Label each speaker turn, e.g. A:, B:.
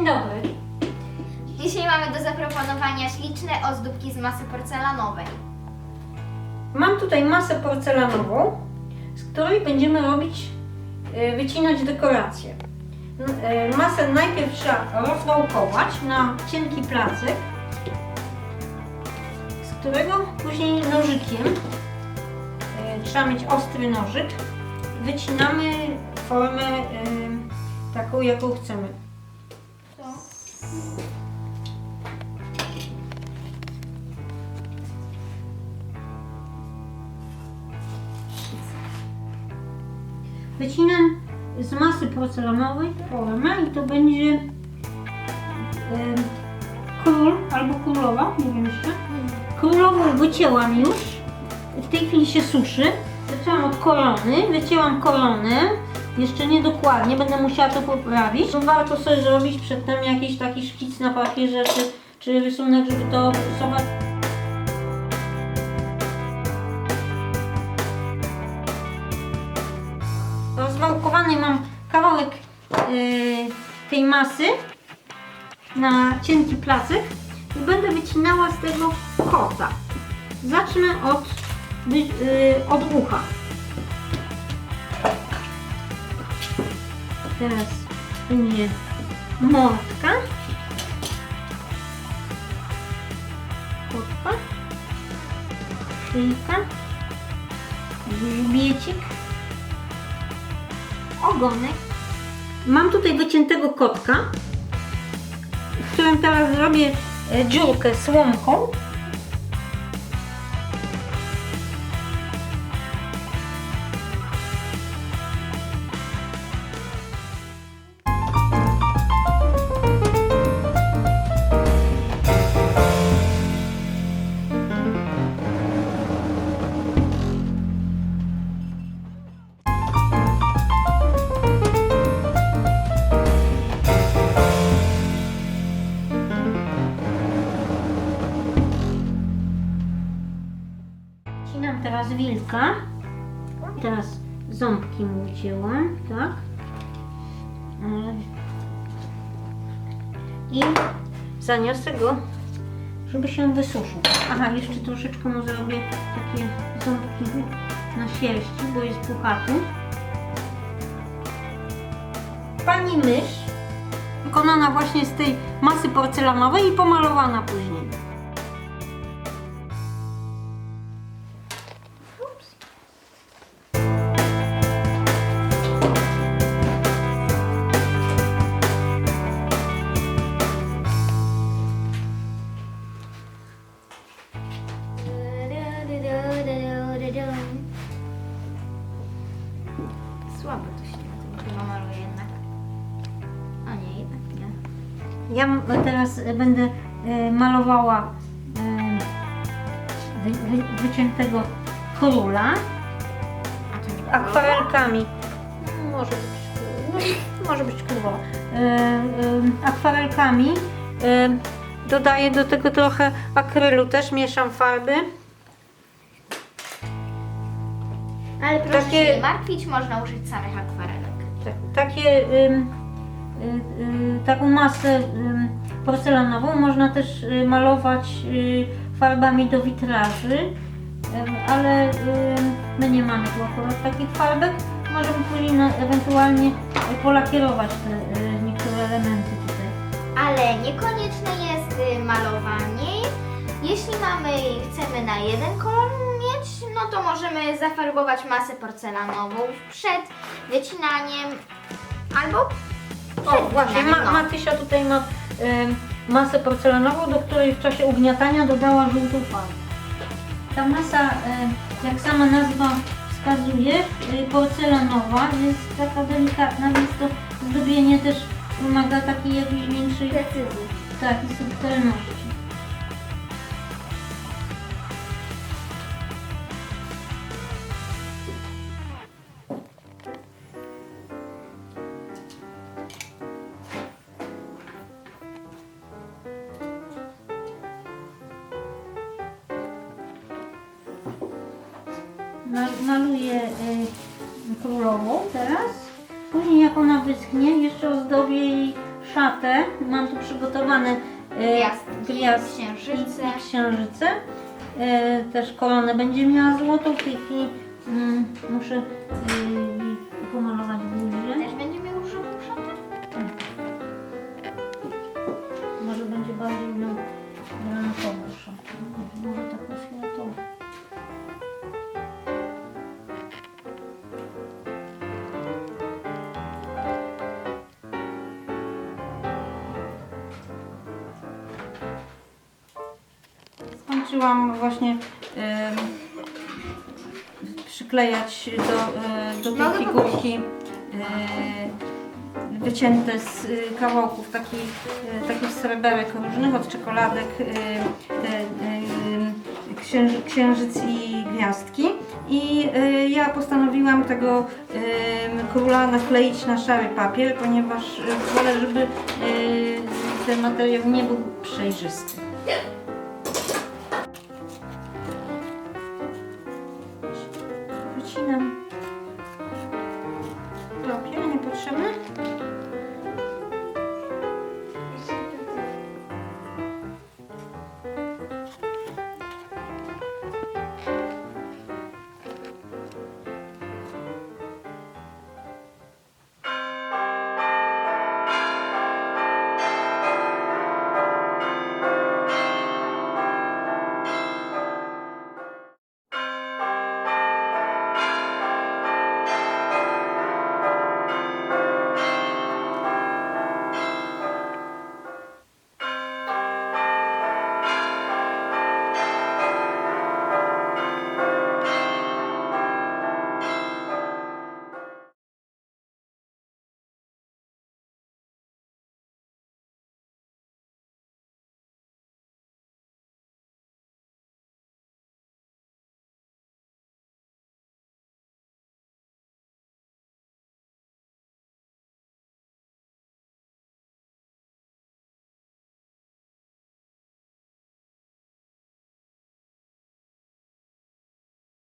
A: Dzień dobry.
B: Dzisiaj mamy do zaproponowania śliczne ozdóbki z masy porcelanowej.
A: Mam tutaj masę porcelanową, z której będziemy robić, e, wycinać dekoracje. N- e, Masę najpierw trzeba rozwałkować na cienki placek, z którego później nożykiem, e, trzeba mieć ostry nożyk, wycinamy formę taką, jaką chcemy. Wycinam z masy porcelanowej formę i to będzie król albo królowa, nie wiem jeszcze. Królową wycięłam już, w tej chwili się suszy. Zaczęłam od korony, wycięłam koronę, jeszcze nie dokładnie, będę musiała to poprawić. Warto sobie zrobić przedtem jakiś taki szkic na papierze, czy, czy rysunek, żeby to rysować. rozwałkowany mam kawałek yy, tej masy na cienki placek i będę wycinała z tego kota. Zacznę od, yy, od ucha. Teraz będzie mordka. Kotka. Szyjka. Grzbiecik ogonek. Mam tutaj wyciętego kotka, w którym teraz zrobię e, dziurkę słomką. Teraz ząbki mu ucięłam, tak? E, I zaniosę go, żeby się wysuszył. Aha, jeszcze troszeczkę mu zrobię takie ząbki na sierści, bo jest puchaty. Pani mysz, wykonana właśnie z tej masy porcelanowej i pomalowana później.
B: Słabo to się chyba maluje jednak. A nie, jednak nie.
A: Ja m- teraz będę e, malowała e, wy, wy, wyciętego króla
B: A to nie
A: akwarelkami. Może być, no, może być królowa. E, e, akwarelkami. E, dodaję do tego trochę akrylu, też mieszam farby.
B: Ale proszę
A: Takie-
B: się nie martwić, można użyć samych akwarelek.
A: Tak, takie, ym, y, y, taką masę ym, porcelanową można też y, malować y, farbami do witraży, ym, ale ym, my nie mamy tu akurat takich farbek. Możemy później na, ewentualnie y, polakierować te y, niektóre elementy tutaj.
B: Ale niekonieczne jest y, malowanie. Jeśli mamy chcemy na jeden kolor to możemy zafarbować masę porcelanową przed wycinaniem albo przed
A: O, właśnie,
B: wycinaniem,
A: ma. Matysia tutaj ma ym, masę porcelanową, do której w czasie ugniatania dodała żółtą farbę. Ta masa, ym, jak sama nazwa wskazuje, y, porcelanowa, jest taka delikatna, więc to zdobienie też wymaga takiej jakiejś większej
B: Precyzji.
A: tak, i subtelności. Maluję y, królową teraz. Później jak ona wyschnie, jeszcze ozdobię jej szatę. Mam tu przygotowane e,
B: Gwiazdki,
A: gwiazdki
B: księżyce.
A: i księżyce. E, też koronę będzie miała złotą. W tej chwili mm, muszę Skończyłam właśnie em, przyklejać do, e, do tej figurki e, wycięte z y, kawałków takich, y, takich sreberek różnych, od czekoladek, y, y, księży, księżyc i gwiazdki. I y, ja postanowiłam tego y, króla nakleić na szary papier, ponieważ y, wolę, żeby y, ten materiał nie był przejrzysty. 去呢？